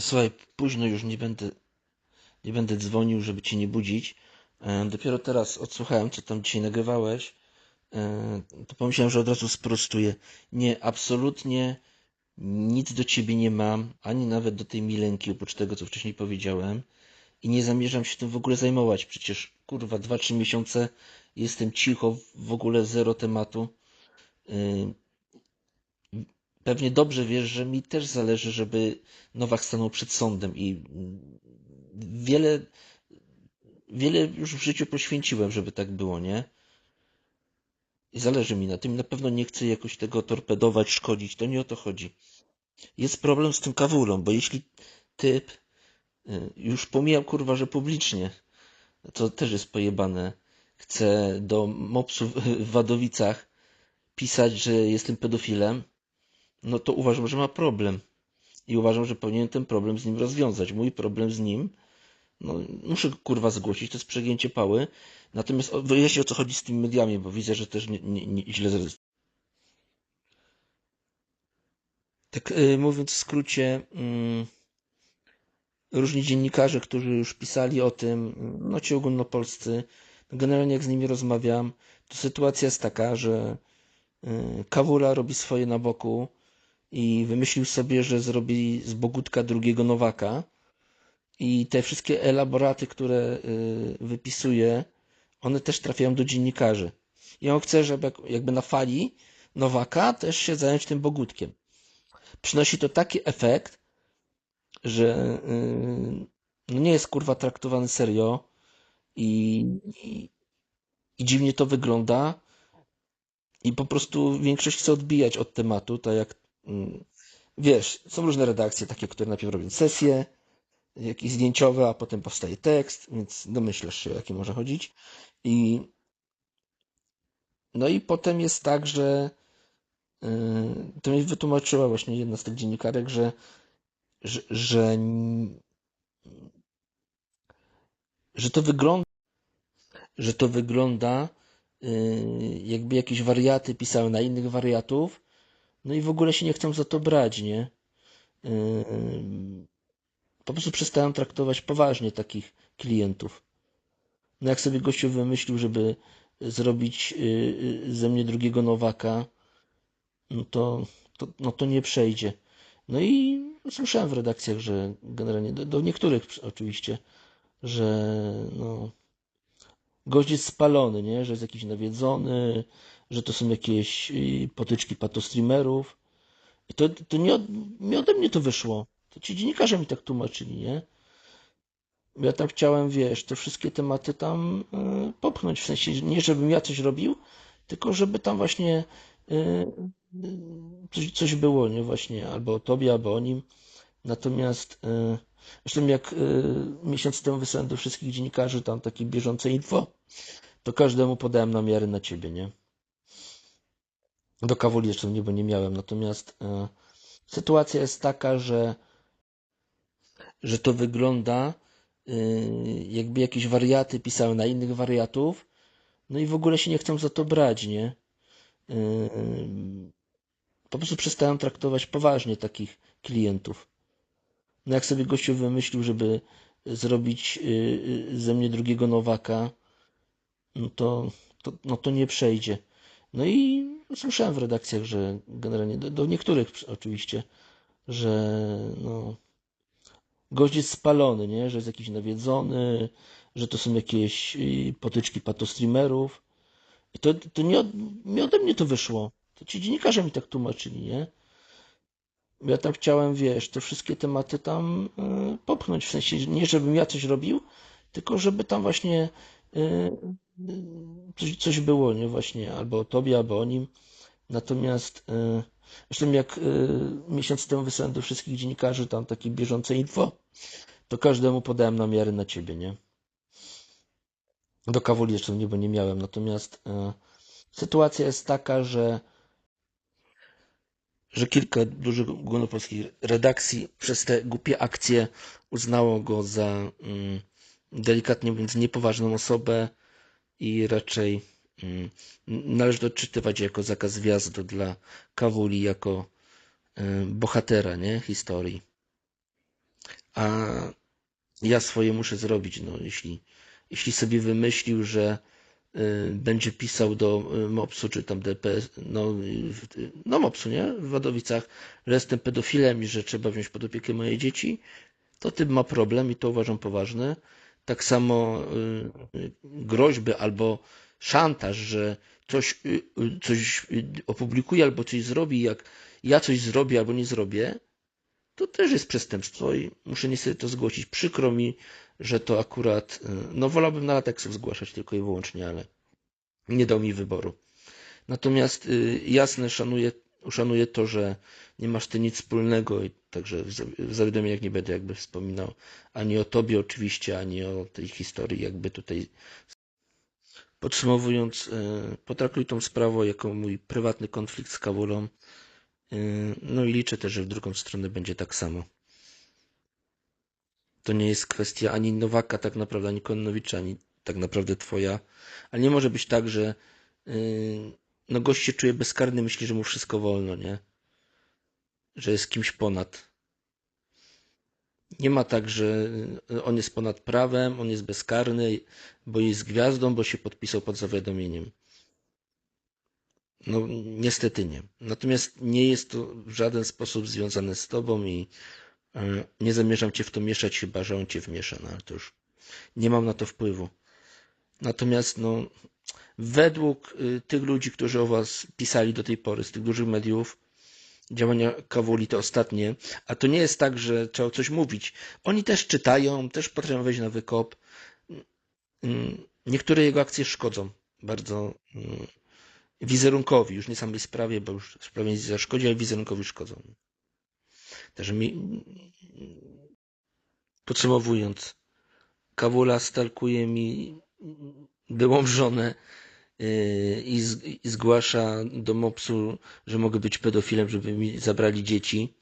Słuchaj, późno już nie będę, nie będę dzwonił, żeby cię nie budzić. E, Dopiero teraz odsłuchałem, co tam dzisiaj nagrywałeś. E, To pomyślałem, że od razu sprostuję. Nie, absolutnie nic do ciebie nie mam, ani nawet do tej Milenki, oprócz tego, co wcześniej powiedziałem. I nie zamierzam się tym w ogóle zajmować. Przecież, kurwa, dwa, trzy miesiące jestem cicho, w ogóle zero tematu. Pewnie dobrze wiesz, że mi też zależy, żeby Nowak stanął przed sądem i wiele, wiele już w życiu poświęciłem, żeby tak było, nie? I zależy mi na tym. Na pewno nie chcę jakoś tego torpedować, szkodzić. To nie o to chodzi. Jest problem z tym kawulą, bo jeśli typ y, już pomijam kurwa, że publicznie, to też jest pojebane, chce do mopsów w Wadowicach pisać, że jestem pedofilem, no to uważam, że ma problem. I uważam, że powinien ten problem z nim rozwiązać. Mój problem z nim, no muszę kurwa zgłosić, to jest przegięcie pały. Natomiast wyjaśnię o co chodzi z tymi mediami, bo widzę, że też nie, nie, nie, źle zre- Tak y, mówiąc w skrócie, mm, różni dziennikarze, którzy już pisali o tym, no ci ogólnopolscy, generalnie jak z nimi rozmawiam, to sytuacja jest taka, że y, Kawula robi swoje na boku i wymyślił sobie, że zrobi z Bogutka drugiego Nowaka i te wszystkie elaboraty, które y, wypisuje, one też trafiają do dziennikarzy. I on chce, żeby jak- jakby na fali Nowaka też się zająć tym Bogutkiem. Przynosi to taki efekt, że y, no nie jest kurwa traktowany serio i, i, i dziwnie to wygląda i po prostu większość chce odbijać od tematu, tak jak wiesz, są różne redakcje takie, które najpierw robią sesje, jakieś zdjęciowe, a potem powstaje tekst, więc domyślasz się, o jakie może chodzić. I no i potem jest tak, że yy, to mi wytłumaczyła właśnie jedna z tych dziennikarek, że, że, że, że to wygląda, że to wygląda yy, jakby jakieś wariaty pisały na innych wariatów, no i w ogóle się nie chcą za to brać, nie? Yy, po prostu przestałem traktować poważnie takich klientów. No jak sobie gościu wymyślił, żeby zrobić y, y, ze mnie drugiego Nowaka, no to, to, no to nie przejdzie. No i słyszałem w redakcjach, że generalnie, do, do niektórych oczywiście, że no, gość jest spalony, nie? że jest jakiś nawiedzony, że to są jakieś y, potyczki patostreamerów. I to, to nie, od, nie ode mnie to wyszło. To ci dziennikarze mi tak tłumaczyli, nie? Ja tam chciałem, wiesz, te wszystkie tematy tam y, popchnąć, w sensie nie żebym ja coś robił, tylko żeby tam właśnie y, y, coś, coś było, nie właśnie, albo o tobie, albo o nim. Natomiast y, zresztą jak y, miesiąc temu wysłałem do wszystkich dziennikarzy tam takie bieżące info, to każdemu podałem namiary na ciebie, nie? Do Kawuli jeszcze nie, bo nie miałem. Natomiast y, sytuacja jest taka, że że to wygląda yy, jakby jakieś wariaty pisały na innych wariatów, no i w ogóle się nie chcą za to brać, nie? Po prostu przestałem traktować poważnie takich klientów. No jak sobie gościu wymyślił, żeby zrobić yy, yy, ze mnie drugiego Nowaka, no to, to, no to nie przejdzie. No i słyszałem w redakcjach, że generalnie, do, do niektórych oczywiście, że no, gość jest spalony, nie? że jest jakiś nawiedzony, że to są jakieś y, potyczki patostreamerów. I to, to nie, od, nie ode mnie to wyszło. To ci dziennikarze mi tak tłumaczyli, nie? Ja tam chciałem, wiesz, te wszystkie tematy tam y, popchnąć, w sensie nie żebym ja coś robił, tylko żeby tam właśnie y, y, coś, było, nie? Właśnie albo o tobie, albo o nim. Natomiast zresztą jak miesiąc temu wysłałem do wszystkich dziennikarzy tam takie bieżące info, to każdemu podałem namiary na ciebie, nie? Do Kawuli jeszcze nie, bo nie miałem. Natomiast sytuacja jest taka, że, że kilka dużych ogólnopolskich redakcji przez te głupie akcje uznało go za mm, delikatnie mówiąc niepoważną osobę i raczej mm, należy to odczytywać jako zakaz wjazdu dla Kawuli jako y, bohatera, nie? Historii. a ja swoje muszę zrobić. No, jeśli, jeśli sobie wymyślił, że będzie pisał do y, MOPS-u czy tam DPS, no, y, no MOPS-u, nie? W Wadowicach, że jestem pedofilem i że trzeba wziąć pod opiekę moje dzieci, to tym ma problem i to uważam poważny. Tak samo y, y, groźby albo szantaż, że coś, y, y, coś y, opublikuje albo coś zrobi, jak ja coś zrobię albo nie zrobię, to też jest przestępstwo i muszę niestety to zgłosić. Przykro mi, że to akurat, y, no wolałbym na lateksów zgłaszać tylko i wyłącznie, ale nie dał mi wyboru. Natomiast y, jasne, szanuję, to, że nie masz ty nic wspólnego i także w za- w zawiadomieniach nie będę jakby wspominał ani o tobie oczywiście, ani o tej historii jakby tutaj. Podsumowując, y, potraktuj tą sprawę jako mój prywatny konflikt z Kawulą. Y, No i liczę też, że w drugą stronę będzie tak samo. To nie jest kwestia ani Nowaka tak naprawdę, ani Kononowicza, ani tak naprawdę twoja. Ale nie może być tak, że yy, no gość się czuje bezkarny, myśli, że mu wszystko wolno, nie? Że jest kimś ponad. Nie ma tak, że y, on jest ponad prawem, on jest bezkarny, bo jest gwiazdą, bo się podpisał pod zawiadomieniem. No niestety nie. Natomiast nie jest to w żaden sposób związane z tobą i y, nie zamierzam cię w to mieszać, chyba że on cię wmiesza, no ale to już nie mam na to wpływu. Natomiast no, według y, tych ludzi, którzy o was pisali do tej pory, z tych dużych mediów, działania Kawuli te ostatnie, a to nie jest tak, że trzeba coś mówić. Oni też czytają, też potrafią wejść na wykop. Mm, Niektóre jego akcje szkodzą bardzo mm, wizerunkowi, już nie samej sprawie, bo już sprawie zaszkodzi, ale wizerunkowi szkodzą. Także mi, podsumowując, Kawula stalkuje mi byłą żonę z, i zgłasza do MOPS-u, że mogę być pedofilem, żeby mi zabrali dzieci.